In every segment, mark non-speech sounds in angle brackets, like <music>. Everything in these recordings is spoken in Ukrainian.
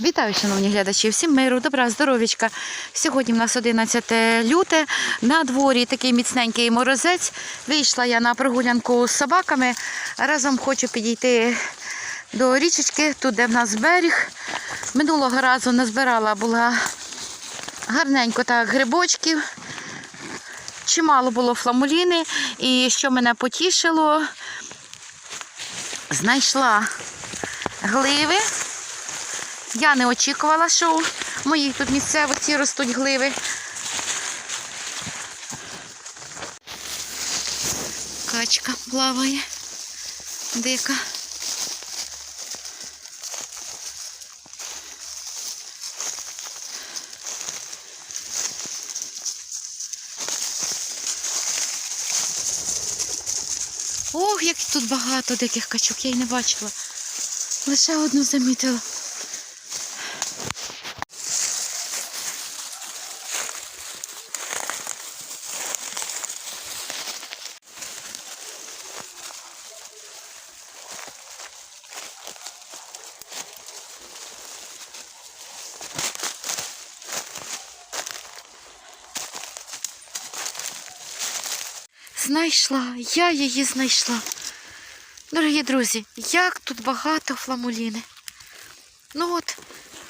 Вітаю, шановні глядачі, всім миру, добра, здоров'ячка. Сьогодні в нас 11 люте. На дворі такий міцненький морозець. Вийшла я на прогулянку з собаками. Разом хочу підійти до річечки, тут де в нас берег. Минулого разу назбирала була гарненько так грибочків. Чимало було фламуліни. І що мене потішило, знайшла гливи. Я не очікувала, що в моїй тут місцевості ростуть гливи. Качка плаває. Дика. Ох, як тут багато диких качок, я й не бачила. Лише одну замітила. Знайшла, я її знайшла. Дорогі друзі, як тут багато фламуліни. Ну от,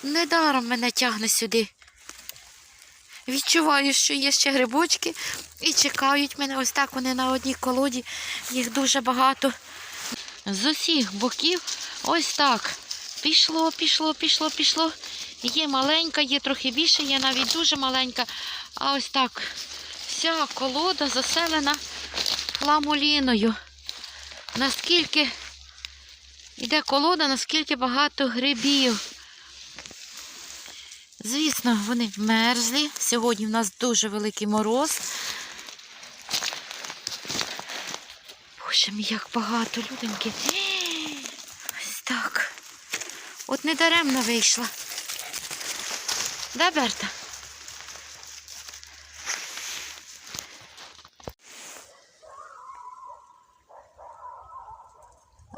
недаром мене тягне сюди. Відчуваю, що є ще грибочки і чекають мене. Ось так вони на одній колоді. Їх дуже багато. З усіх боків ось так. Пішло, пішло, пішло, пішло. Є маленька, є трохи більше, є навіть дуже маленька. А ось так вся колода заселена фламуліною. Наскільки йде колода, наскільки багато грибів. Звісно, вони мерзлі. Сьогодні в нас дуже великий мороз. Боже мій, як багато люденьки. Ось так. От недаремно вийшла. Да, Берта?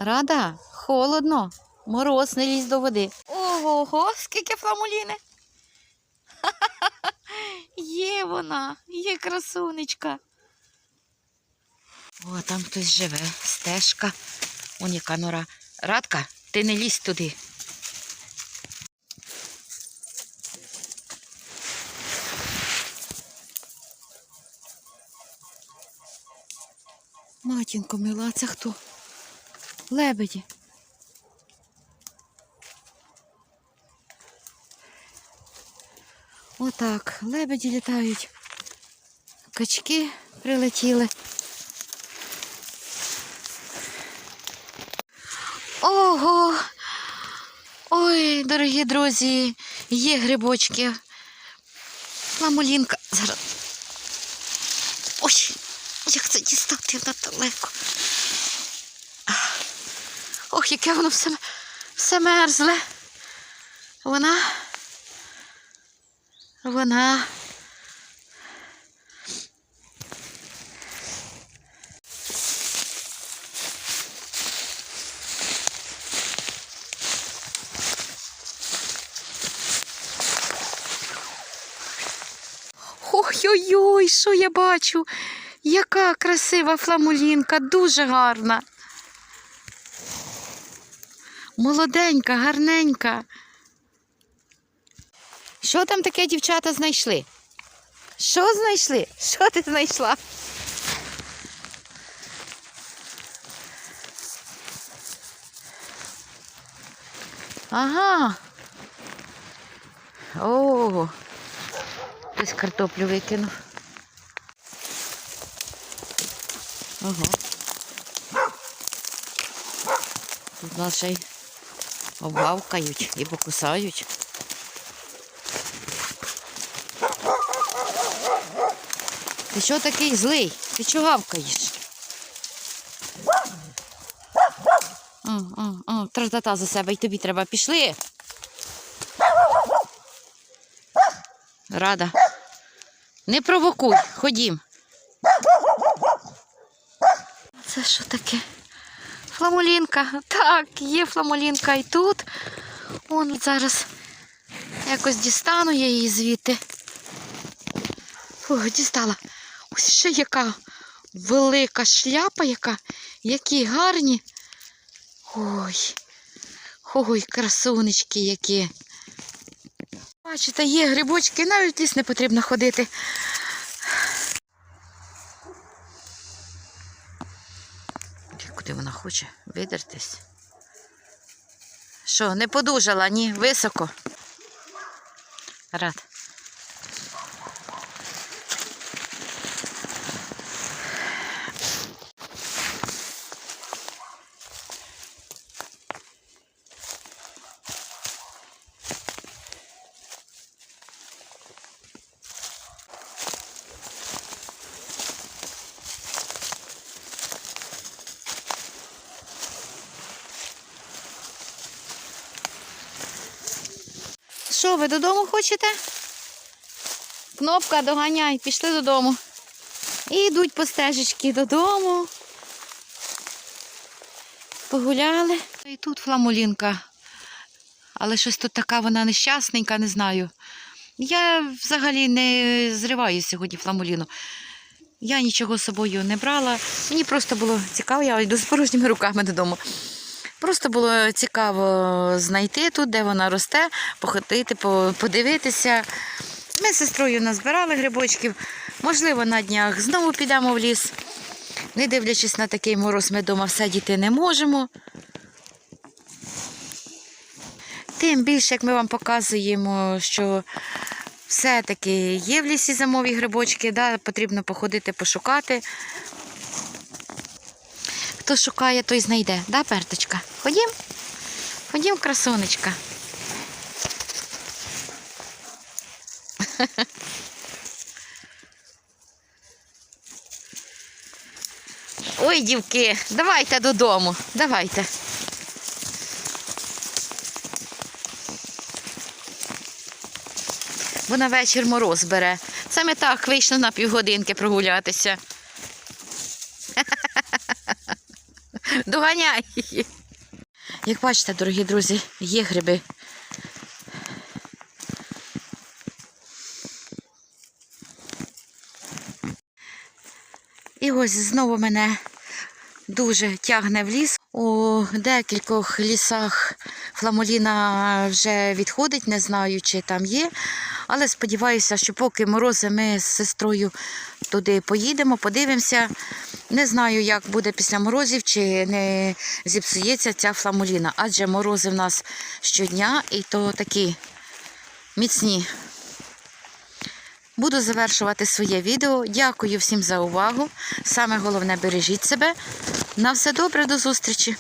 Рада, холодно. Мороз не лізь до води. Ого, скільки фламуліни. <laughs> Є вона, є красунечка. О, там хтось живе, стежка. Он яка нора. Радка, ти не лізь туди. Матінко мила, це хто? Лебеді. Отак, лебеді літають. Качки прилетіли. Ого! Ой, дорогі друзі, є грибочки. Ламулінка. Зараз. Ой, як це дістати вона далеко. Ох, яке воно все, все мерзле. Вона. Вона. Ой-ой-ой, що я бачу? Яка красива фламулінка, дуже гарна. Молоденька, гарненька. Що там таке дівчата знайшли? Що знайшли? Що ти знайшла? Ага. О, хтось картоплю викинув. Ага. Тут нас обгавкають і покусають. Ти що такий злий? Ти чого гавкаєш? Тра-та-та за себе і тобі треба. Пішли. Рада. Не провокуй, ходім. Це що таке? Фламулінка. Так, є фламулінка і тут. Он зараз Якось дістану я її звідти. Фух, дістала. Ось ще яка велика шляпа, яка, які гарні. Ой. Ой, красунечки які. Бачите, є грибочки, навіть в ліс не потрібно ходити. Куди вона хоче видертись? Що, не подужала, ні? Високо. Рад. Що, ви додому хочете? Кнопка доганяй, пішли додому. І йдуть по стежечки додому. Погуляли. І тут фламулінка. Але щось тут така вона нещасненька, не знаю. Я взагалі не зриваю сьогодні фламуліну. Я нічого з собою не брала. Мені просто було цікаво, я йду з порожніми руками додому. Просто було цікаво знайти тут, де вона росте, походити, подивитися. Ми з сестрою назбирали грибочків. Можливо, на днях знову підемо в ліс. Не дивлячись на такий мороз, ми вдома все діти не можемо. Тим більше, як ми вам показуємо, що все-таки є в лісі зимові грибочки, да, потрібно походити, пошукати. Хто шукає, той знайде, да, Перточка? Ходім? Ходім, красунечка. <laughs> Ой, дівки, давайте додому. Давайте. Бо на вечір мороз бере. Саме так вийшло на півгодинки прогулятися. Доганяй. її. Як бачите, дорогі друзі, є гриби. І ось знову мене дуже тягне в ліс. У декількох лісах фламуліна вже відходить, не знаю, чи там є. Але сподіваюся, що поки морози ми з сестрою туди поїдемо, подивимося. Не знаю, як буде після морозів, чи не зіпсується ця фламуліна. Адже морози в нас щодня і то такі міцні. Буду завершувати своє відео. Дякую всім за увагу. Саме головне бережіть себе. На все добре, до зустрічі!